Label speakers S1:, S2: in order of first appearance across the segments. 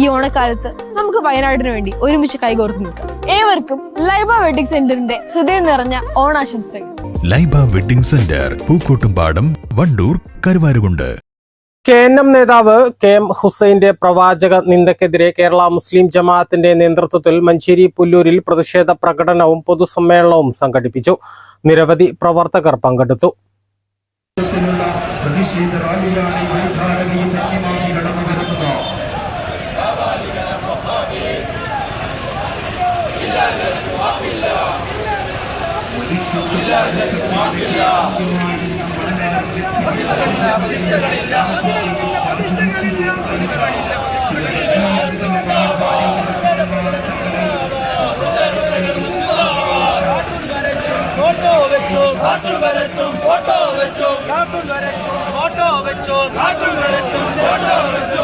S1: ഈ ഓണക്കാലത്ത് നമുക്ക് വയനാടിന് വേണ്ടി ഒരുമിച്ച് കൈകോർത്ത് നിൽക്കാം. ഏവർക്കും ലൈബ വെഡിങ് സെന്ററിന്റെ ഹൃദയം നിറഞ്ഞ ഓണാശംസകൾ.
S2: Laiba wedding centre Pookkottumpadam Wandoor Karuvarakundu.
S3: K N M നേതാവ് കെ എം ഹുസൈന്റെ പ്രവാചക നിന്ദക്കെതിരെ കേരള മുസ്ലിം ജമാഅത്തിന്റെ നേതൃത്വത്തിൽ മഞ്ചേരി പുല്ലൂരിൽ പ്രതിഷേധ പ്രകടനവും പൊതുസമ്മേളനവും സംഘടിപ്പിച്ചു. നിരവധി പ്രവർത്തകർ പങ്കെടുത്തു.
S4: പ്രതിഷേധ റാലിയാണ്
S5: போட்டோ வச்சோம் காட்டுள் வரட்டும் போட்டோ வச்சோம் காட்டுள் போட்டோ வச்சோம் போட்டோ வச்சோம்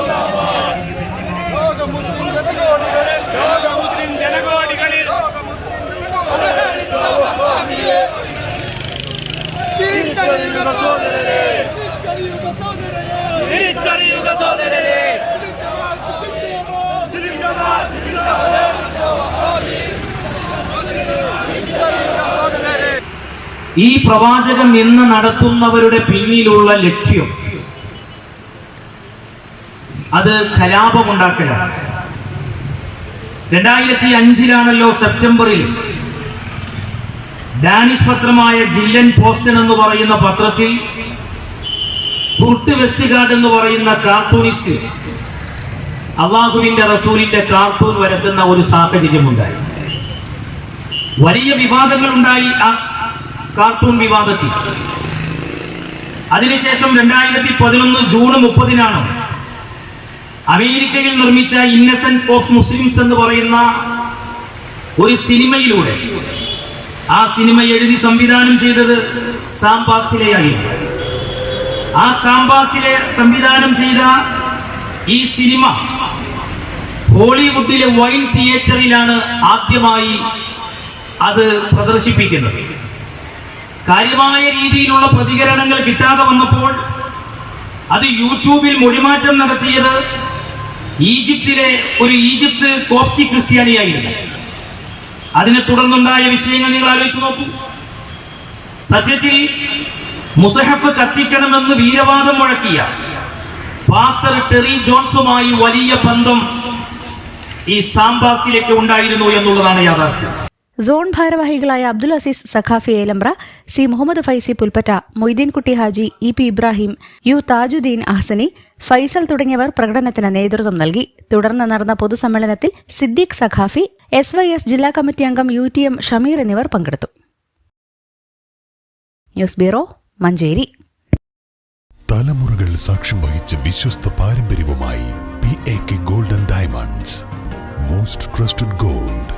S6: ഈ പ്രവാചകൻ നിന്ന് നടത്തുന്നവരുടെ പിന്നിലുള്ള ലക്ഷ്യം അത് കലാപമുണ്ടാക്കലാണ്. രണ്ടായിരത്തി അഞ്ചിലാണല്ലോ സെപ്റ്റംബറിൽ ഡാനിഷ് പത്രമായ ജില്ലൻ പോസ്റ്റൻ എന്ന് പറയുന്ന പത്രത്തിൽ കുർട്ട് വെസ്റ്റിഗാർഡ് എന്ന് പറയുന്ന കാർട്ടൂണിസ്റ്റ് അള്ളാഹുവിന്റെ റസൂലിന്റെ കാർട്ടൂൺ വരക്കുന്ന ഒരു സാഹചര്യമുണ്ടായി. വലിയ വിവാദങ്ങൾ ഉണ്ടായി ആ കാർട്ടൂൺ വിവാദത്തിൽ. അതിനുശേഷം രണ്ടായിരത്തി പതിനൊന്ന് ജൂൺ മുപ്പതിനാണ് അമേരിക്കയിൽ നിർമ്മിച്ച ഇന്നസെന്റ് ഓഫ് മുസ്ലിംസ് എന്ന് പറയുന്ന ഒരു സിനിമയിലൂടെ ആ സിനിമ എഴുതി സംവിധാനം ചെയ്തത് സാംബാസിലെയായിരുന്നു ആ സാംബാസിലെ സംവിധാനം ചെയ്ത ഈ സിനിമ ഹോളിവുഡിലെ വൈൻ തിയേറ്ററിലാണ് ആദ്യമായി അത് പ്രദർശിപ്പിക്കുന്നത്. കാര്യമായ രീതിയിലുള്ള പ്രതികരണങ്ങൾ കിട്ടാതെ വന്നപ്പോൾ അത് യൂട്യൂബിൽ മൊഴിമാറ്റം നടത്തിയത് ഈജിപ്തിലെ ഒരു ഈജിപ്ത് കോപ്റ്റി ക്രിസ്ത്യാനിയായിരുന്നു. അതിനെ തുടർന്നുണ്ടായ വിഷയങ്ങൾ നിങ്ങൾ ആലോചിച്ചു നോക്കൂ. സത്യത്തിൽ മുസഹഫ് കത്തിക്കണമെന്ന് വീരവാദം മുഴക്കിയ പാസ്റ്റർ ടെറി ജോൺസുമായി വലിയ ബന്ധം ഈ സാംബാസിലേക്ക് ഉണ്ടായിരുന്നു എന്നുള്ളതാണ് യാഥാർത്ഥ്യം.
S7: സോൺ ഭാരവാഹികളായ Abdul Aziz Saqafi Elambra C Muhammad Faizy Pulpatta Moideenkutty Haji E P Ibrahim U Thajudheen Ahsani Faisal തുടങ്ങിയവർ പ്രകടനത്തിന് നേതൃത്വം നൽകി. തുടർന്ന് നടന്ന പൊതുസമ്മേളനത്തിൽ Siddique Saqafi S Y S ജില്ലാ കമ്മിറ്റി അംഗം യു ടി എം ഷമീർ എന്നിവർ പങ്കെടുത്തു. News bureau Manjeri.
S2: തലമുറകൾ സാക്ഷ്യം വഹിച്ച വിശ്വസ്ത പാരമ്പര്യവുമായി P A K golden diamonds. Most trusted gold.